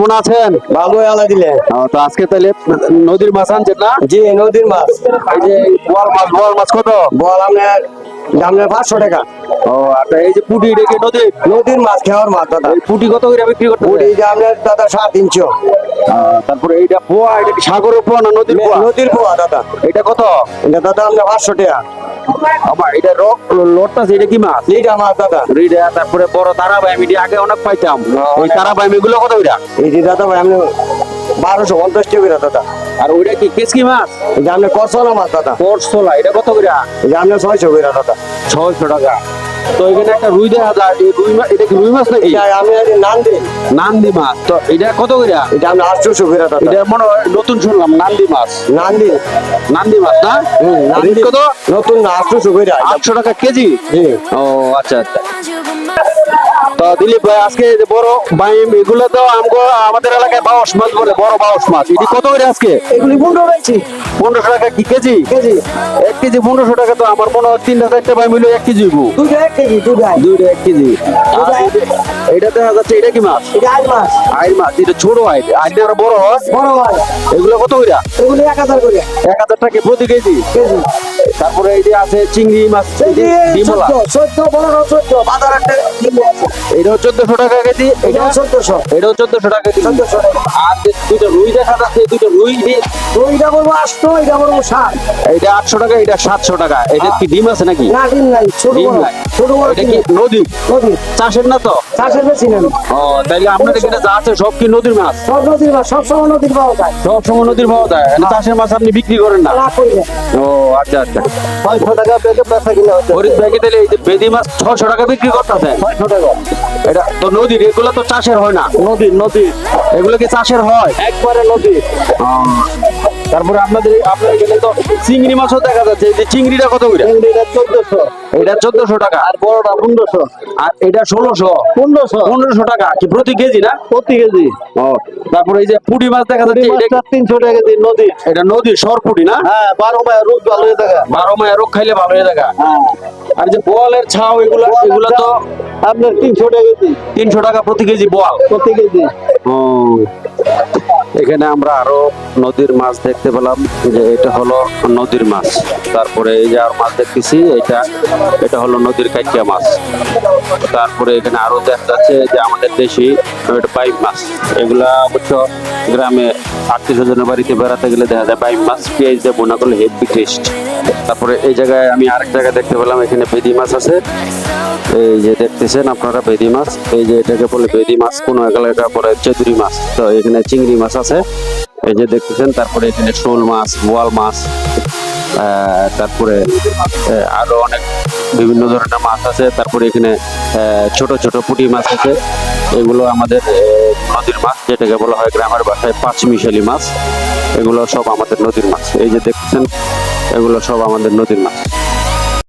কেমন আছেন? ভালো আলা দিলে। তো আজকে তাহলে নদীর মাছ আনছেন না? জি নদীর মাছ। এই যে বোয়াল মাছ বোয়াল মাছ কত? বল আপনার দামে পাঁচশো টাকা। ও আচ্ছা এই যে পুটি রেখে নদী নদীর? মাছ খাওয়ার মাছ দাদা। পুটি কত করে বিক্রি করতে পুরি? যে আপনার দাদা সাত ইঞ্চি তারপরে এইটা পোয়া এটা সাগরের পোয়া না নদীর পোয়া? নদীর পোয়া দাদা। এটা কত? এটা দাদা আপনার পাঁচশো টাকা। আমার এটা রক লোটটা এটা কি মাছ? এইটা মাছ দাদা। রিডা তারপরে বড় তারাবাই আমি আগে অনেক পাইতাম। ওই তারাবাই এগুলো কত ওইটা এই যে দাদা ভাই আমি বারোশো পঞ্চাশ টাকা দাদা। আর ওইটা কি কেসকি মাছ? জানলে করসলা মাছ দাদা। কোর্সোলা এটা কত করে? জানলে যে আপনার ছয়শো করে দাদা। ছয়শো টাকা। তো এখানে একটা রুই দেখা যায় এই রুই মাছ এটা কি রুই মাছ নাকি? এটা আমি নান্দি। নান্দি মাছ। তো এটা কত করে? এটা আটশোশো করে দাদা। এটা মনে হয় নতুন শুনলাম নান্দি মাছ। নান্দি। নান্দি মাছ না? নান্দি। কত? নতুন আটশোশো করে আটশো টাকা কেজি? ও আচ্ছা আচ্ছা। তো দিলীপ ভাই আজকে যে বড় বাইম এগুলো তো আমাদের এলাকায় বাউস মাছ বলে বড় বাউস মাছ। এটি কত করে আজকে? এগুলি পনেরো রয়েছে। পনেরোশো টাকা কি কেজি? কেজি। এক কেজি পনেরোশো টাকা তো আমার মনে হয় তিনটা চারটা বাই মিলে এক কেজি। দুটো এক কেজি দুইটা। এক কেজি। এটা দেখা যাচ্ছে এটা কি মাছ? এটা আট মাছ। আইর মাছ এটা ছোট আইর আইর আরও বড় বড় মাছ এগুলো কত করে এগুলি এক হাজার করে। এক হাজার টাকা প্রতি কেজি? কেজি। তারপরে এই যে আছে চিংড়ি মাছ ডিমলা চোদ্দ পনেরো চোদ্দ বাজার একটা এটাও চোদ্দশো টাকা কেজি এটা এটা চোদ্দশো। এটাও চোদ্দশো টাকা কেজি। আর দুটো রুই দেখা যাচ্ছে দুটো রুই ওইটা বলব আটশো এটা বলব ষাট এটা আটশো টাকা এটা সাতশো টাকা। এটা কি ডিম আছে নাকি? না ডিম নাই ছোট ডিম নাই। ছোট বড় এটা কি নদী নদী চাষের না তো? চাষের বেশি নেন ও তাইলে আপনাদের এখানে যা আছে সব কি নদীর মাছ? সব নদীর মাছ সব সময় নদীর পাওয়া যায়। সব সময় নদীর পাওয়া যায়। চাষের মাছ আপনি বিক্রি করেন না? না ও আচ্ছা আচ্ছা। ছয়শো টাকা পেকে বেচা কিনে হচ্ছে ভাইকে তাহলে এই যে বেদি মাছ ছশো টাকা বিক্রি করতেছে ছয়শো টাকা। এটা তো নদীর এগুলো তো চাষের হয় না? নদীর নদীর। এগুলো কি চাষের হয়? একবারে নদীর। তারপরে আপনাদের আপনাদের এখানে তো চিংড়ি মাছও দেখা যাচ্ছে। এই যে চিংড়িটা কত করে? চোদ্দশো। এটা চোদ্দশো টাকা। আর বড়টা পনেরোশো। আর এটা ষোলোশো। পনেরোশো। পনেরোশো টাকা। কি প্রতি কেজি না? প্রতি কেজি। ও তারপরে এই যে পুঁটি মাছ দেখা যাচ্ছে তিনশো টাকা কেজি নদী। এটা নদীর সরপুটি না? হ্যাঁ বারো মায়ের রোদ ভালো হয়ে থাকে। বারো মায়ের রোগ খাইলে ভালো হয়ে দেখা আর যে বোয়ালের ছাও এগুলো এগুলো তো আপনার তিনশো টাকা কেজি। তিনশো টাকা প্রতি কেজি বোয়াল। প্রতি কেজি। ও। এখানে আমরা আরও নদীর মাছ দেখতে পেলাম যে এটা হলো নদীর মাছ। তারপরে এই যে আর মাছ দেখতেছি, এটা এটা হলো নদীর কাইকিয়া মাছ। তারপরে এখানে আরও দেখা যাচ্ছে যে আমাদের দেশি পাইপ মাছ। এগুলা অবশ্য গ্রামে আত্মীয় স্বজনের বাড়িতে বেড়াতে গেলে দেখা যায় পাইপ মাছ, পেঁয়াজ দিয়ে বোনা করলে হেভি টেস্ট তারপরে এই জায়গায় আমি আরেক জায়গায় দেখতে পেলাম, এখানে বেদি মাছ আছে। এই যে দেখতেছেন আপনারা বেদি মাছ। এই যে এটাকে বলে বেদি মাছ, কোনো এলাকা পরে চেতুরি মাছ। তো এখানে চিংড়ি মাছ আছে। এই যে দেখতেছেন, তারপরে এখানে শোল মাছ, বোয়াল মাছ তারপরে আরও অনেক বিভিন্ন ধরনের মাছ আছে। তারপরে এখানে ছোট ছোট পুঁটি মাছ আছে। এগুলো আমাদের নদীর মাছ, যেটাকে বলা হয় গ্রামের ভাষায় পাঁচমিশালি মাছ। এগুলো সব আমাদের নদীর মাছ। এই যে দেখতেছেন, এগুলো সব আমাদের নদীর মাছ।